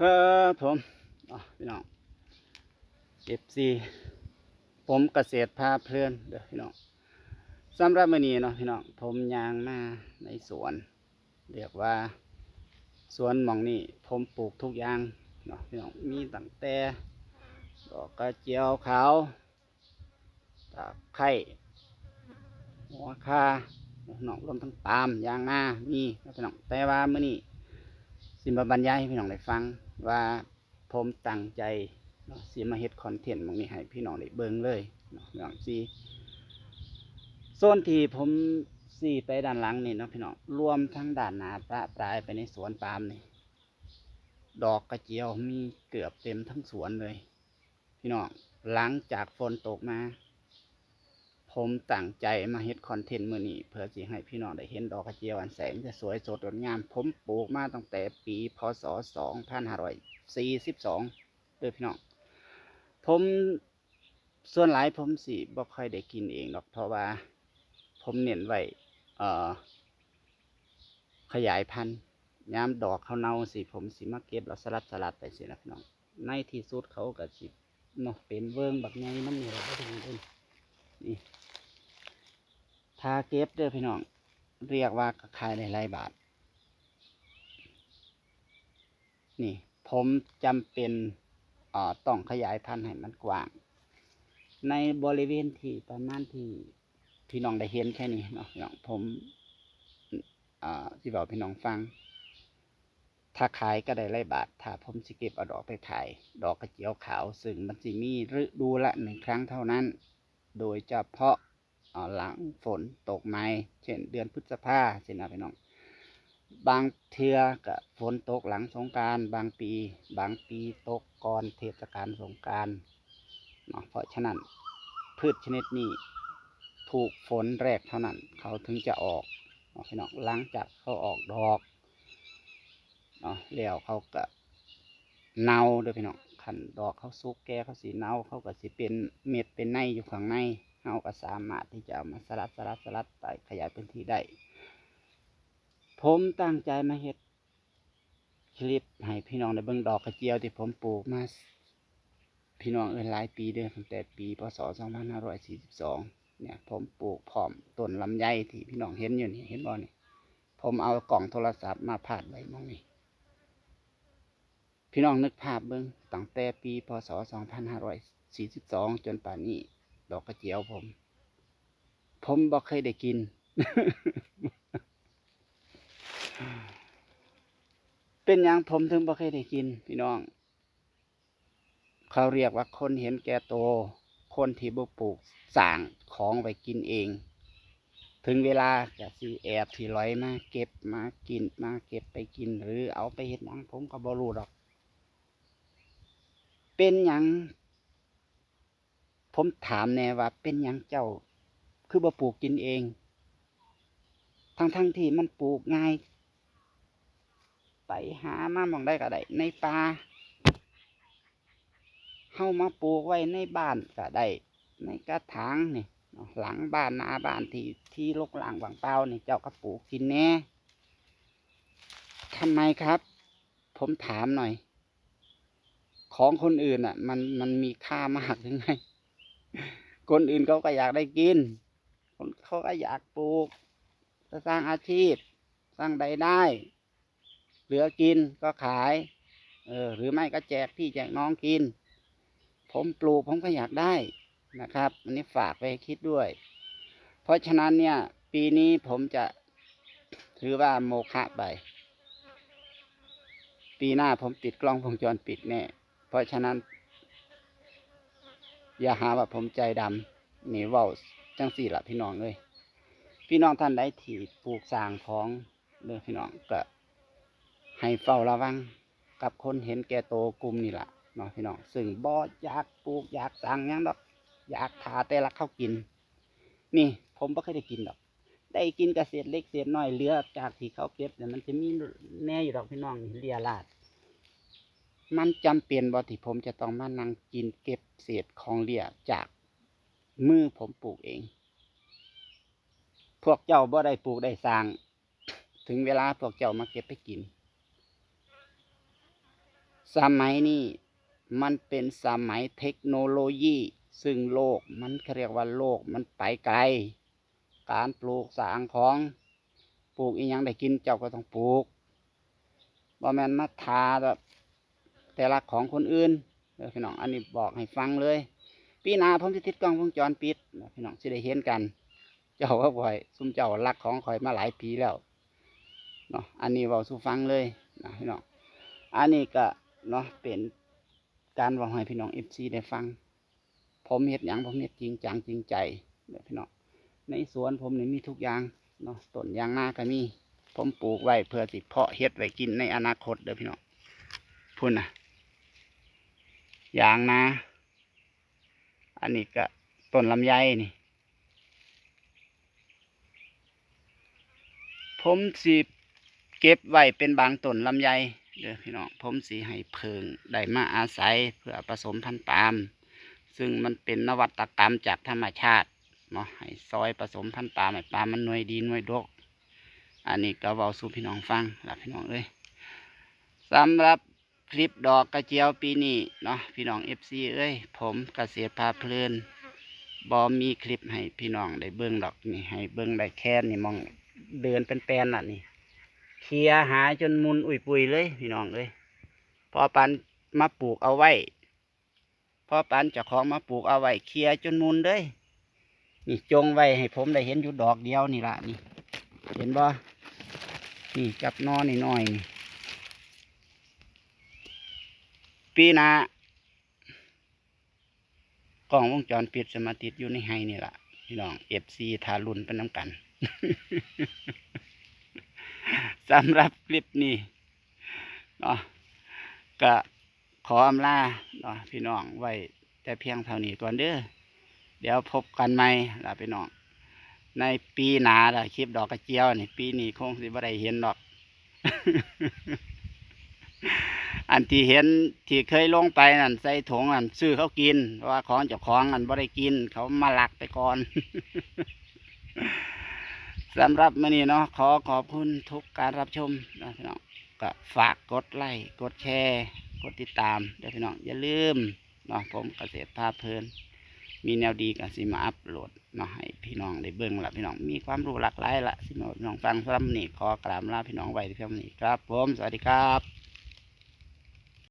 ครับผมพี่น้องเอฟซีผมเกษตรพาเพลินเด้อพี่น้องสำหรับมื้อนี้เนาะพี่น้องผมยางมาในสวน เรียกว่า สวนหมองนี่ผมปลูกทุกอย่างเนาะพี่น้องมีตั้งแต่ดอกกระเจียวขาวตะไคร้หัวคาพี่น้องรวมทั้งปาล์มยางนามีพี่น้องแต่ว่ามื้อนี้สิมาบรรยายให้พี่น้องได้ฟัง ว่าผมตั้งใจเนาะสิมาเฮ็ดคอนเทนต์มองนี้ให้พี่น้องได้เบิ่งเลยเนาะพี่น้องสิโซนที่ผมสีไปด้านหลังนี่เนาะพี่น้องรวมทั้งด้านหน้าประปรายไปในสวนปาล์มนี่ดอกกระเจียวมีเกือบเต็มทั้งสวนเลย พี่น้องหลังจากฝนตกมา ผมตั้งใจมาเฮ็ดคอนเทนต์มื้อนี้เพื่อสิให้พี่น้องได้เห็นดอกกระเจียวอันแสนจะสวยสดงดงาม ผมปลูกมาตั้งแต่ปีพศ 2542เด้อพี่น้อง ผมส่วนหลายผมสิบ่ค่อยได้กินเองหรอกเพราะว่า ผมเน้นไว้เอ่อ ขยายพันธุ์ยามดอกเขาเน่าสิผมสิมาเก็บแล้วสลัดสลัดไปสินะพี่น้อง ในที่สุดเขาก็สิเนาะเป็นเวิงบักใหญ่น้ำนี่แหละพี่น้องเอ้นี่าเก็บเด้อพี่น้อง เรียกว่าขายได้หลายบาท นี่ ผมจำเป็นต้องขยายพันธุ์ให้มันกว้าง ในบริเวณที่ประมาณที่พี่น้องได้เห็นแค่นี้เนาะพี่น้องผมอ่าที่บอกพี่น้องฟัง ถ้าขายก็ได้หลายบาท ถ้าผมสิเก็บเอาดอกไปขาย ดอกกระเจียวขาว ซึ่งมันสิมีฤดูละหนึ่งครั้งเท่านั้น โดยเฉพาะ หลังฝนตกไหมเช่นเดือนพฤษภาเช่นนะพี่น้อง บางเทือกับฝนตกหลังสงการบางปี บางปีตกก่อนเทศกาลสงการเนาะเพราะฉะนั้นพืชชนิดนี้ถูกฝนแรกเท่านั้น เขาถึงจะออกเนาะพี่น้องหลังจากเขาออกดอกเนาะแล้วเขาก็เน่าเด้วยพี่น้องขันดอกเขาสุกแก่เขาสีเน่าเขาก็สิเป็นเม็ดเป็นในอยู่ข้างใน เราก็สามารถที่จะเอามาสลัดสลัดสลัดไปขยายพื้นที่ได้ ผมตั้งใจมาเฮ็ดคลิปให้พี่น้องได้เบิ่งดอกกระเจียวที่ผมปลูกมาพี่น้องเอินหลายปีเด้อตั้งแต่ปีพศ2542 เนี่ย ผมปลูกพร้อมต้นลำไยที่พี่น้องเห็นอยู่นี่เห็นบ่นี่ผมเอากล่องโทรศัพท์มาพาดไว้มองนี่พี่น้องนึกภาพเบิ่งตั้งแต่ปีพศ2542 จนป่านนี้ ดอกกระเจียวผม ผมบ่เคยได้กิน เป็นอย่างผมถึงบ่เคยได้กิน พี่น้อง เขาเรียกว่าคนเห็นแก่โตวคนที่บ่ปลูกสร้างของไว้กินเอง ถึงเวลาจะสิแอบที่ร้อยมาเก็บมากินมาเก็บไปกิน หรือเอาไปเห็ดหยังผมก็บ่รู้ดอก เป็นหยัง ผมถามแน่ว่าเป็นยังเจ้า คือบ่ปลูกกินเอง ทั้งทั้งๆที่มันปลูกง่าย ไปหามามองได้ก็ได้ในป่าเฮามาปลูกไว้ในบ้านก็ได้ในกระถางนี่หลังบ้านนาบ้านที่ที่ลกหลังวางเปล่านี่เจ้าก็ปลูกกินแน่ทำไมครับ ผมถามหน่อย ของคนอื่นอะ มันมันมีค่ามากหรือไง คนอื่นเขาก็อยากได้กินคนเขาก็อยากปลูกจะสร้างอาชีพ สร้างรายได้ เหลือกินก็ขาย เออ หรือไม่ก็แจกพี่แจกน้องกิน ผมปลูกผมก็อยากได้นะครับ อันนี้ฝากไปคิดด้วย เพราะฉะนั้นเนี่ย ปีนี้ผมจะถือว่าโมฆะไป ปีหน้าผมติดกล้องวงจรปิดแน่ เพราะฉะนั้น อย่าหาว่าผมใจดำหนี่เว้าจังสี่ละพี่น้องเลยพี่น้องท่านใดที่ปลูกสร้างของเด้อพี่น้องก็ให้เฝ้าระวังกับคนเห็นแก่โตกลุ่มนี่แหละเนาะพี่น้องซึ่งบ่อยากปลูกอยากสร้างยังดอก อยากทาแต่ละเข้ากิน นี่ผมไม่เคยได้กินดอก ได้กินกระเศษเล็กเศษน้อยเหลือจากที่เขาเก็บเนี่ยมันจะมีแน่อยู่ดอกพี่น้องเลียลาด มันจำเป็นบ่ที่ผมจะต้องมานั่งกินเก็บเศษของเหลี่ยจากมือผมปลูกเอง พวกเจ้าบ่ได้ปลูกได้สร้าง ถึงเวลาพวกเจ้ามาเก็บไปกิน สมัยนี้มันเป็นสมัยเทคโนโลยี ซึ่งโลกมันเรียกว่าโลกมันไปไกล การปลูกสร้างของปลูกอีหยังได้กินเจ้าก็ต้องปลูกบ่แม่นมาทาแบบ แต่ละของคนอื่นเด้อพี่น้องอันนี้บอกให้ฟังเลยปีหน้าผมจะติดกล้องวงจรปิดพี่น้องสิได้เห็นกัน เจ้าก็บ่อยซุ่มเจ้ารักของข่อยมาหลายปีแล้วเนาะอันนี้เว้าสู่ฟังเลยนะพี่น้องอันนี้ก็เนาะเป็นการเว้าให้พี่น้อง FC ได้ฟัง ผมเฮ็ดหยังผมเฮ็ดจริงจังจริงใจเด้อพี่น้องในสวนผมนี่มีทุกอย่างเนาะต้นยางนาก็มี ผมปลูกไว้เพื่อสิเพาะเฮ็ดไว้กินในอนาคตเด้อพี่น้องพุ่นนะ ยางนาอันนี้ก็ต้นลำไยนี่ ผมสิเก็บไว้เป็นบางต้นลำไยเด้อพี่น้องผมสิให้เพิงได้มาอาศัยเพื่อผสมพันธุ์ปาล์มซึ่งมันเป็นนวัตกรรมจากธรรมชาติเนาะให้ซอยผสมพันธุ์ปาล์มให้ปาล์มมันหน่วยดีหน่วยดก อันนี้ก็เว้าสู่พี่น้องฟังหล่ะพี่น้องเอ้ยสำหรับ คลิปดอกกระเจียวปีนี้เนาะพี่น้องเอฟซีเอ้ยผมเกษตรพาเพลินบอมีคลิปให้พี่น้องได้เบิ้งดอกนี่ให้เบิ้งได้แค่นี่มองเดินเป็นแปลนน่ะนี่เคลียหาจนมุนอุ่ยปุยเลย พี่น้องเอ้ยพอปันมาปลูกเอาไว้พอปันจ้าของมาปลูกเอาไว้เคลียจนมุนเลยนี่จงไว้ให้ผมได้เห็นอยู่ดอกเดียวนี่ละนี่ เห็นบ่นี่จับนอนี่น้อยนี่ ปีหน้ากล้องวงจรปิดสมาติดอยู่ในไฮนี่ละพี่น้องเอฟซีทารุนเป็นน้ำกันสำหรับคลิปนี้เนาะก็ขออำลาเนาะพี่น้องไว้แต่เพียงเท่านี้ก่อนเด้อเดี๋ยวพบกันใหม่ล่ะพี่น้อง ในปีหนาละคลิปดอกกระเจียวนี่ปีนี้คงสิบ่ได้เห็นดอก อันที่เห็นที่เคยลงไปนั่นใส่ถุงนั่นซื้อเขากินว่าของเจ้าของอันบ่ได้กิน เขามาลักไปก่อนสำหรับมื้อนี้เนาะขอขอบคุณทุกการรับชมนะพี่น้องก็ฝากกดไลค์กดแชร์ กดติดตามเด้อพี่น้องอย่าลืมเนาะผมเกษตรพาเพลิน มีแนวดีกันสิมาอัปโหลดเนาะให้พี่น้องได้เบิ่งละพี่น้องมีความรู้หลากหลายละสิมาพี่น้องฟังสำหรับมื้อนี้ขอกราบลาพี่น้องไว้ที่เพียงนี้ครับ ผมสวัสดีครับ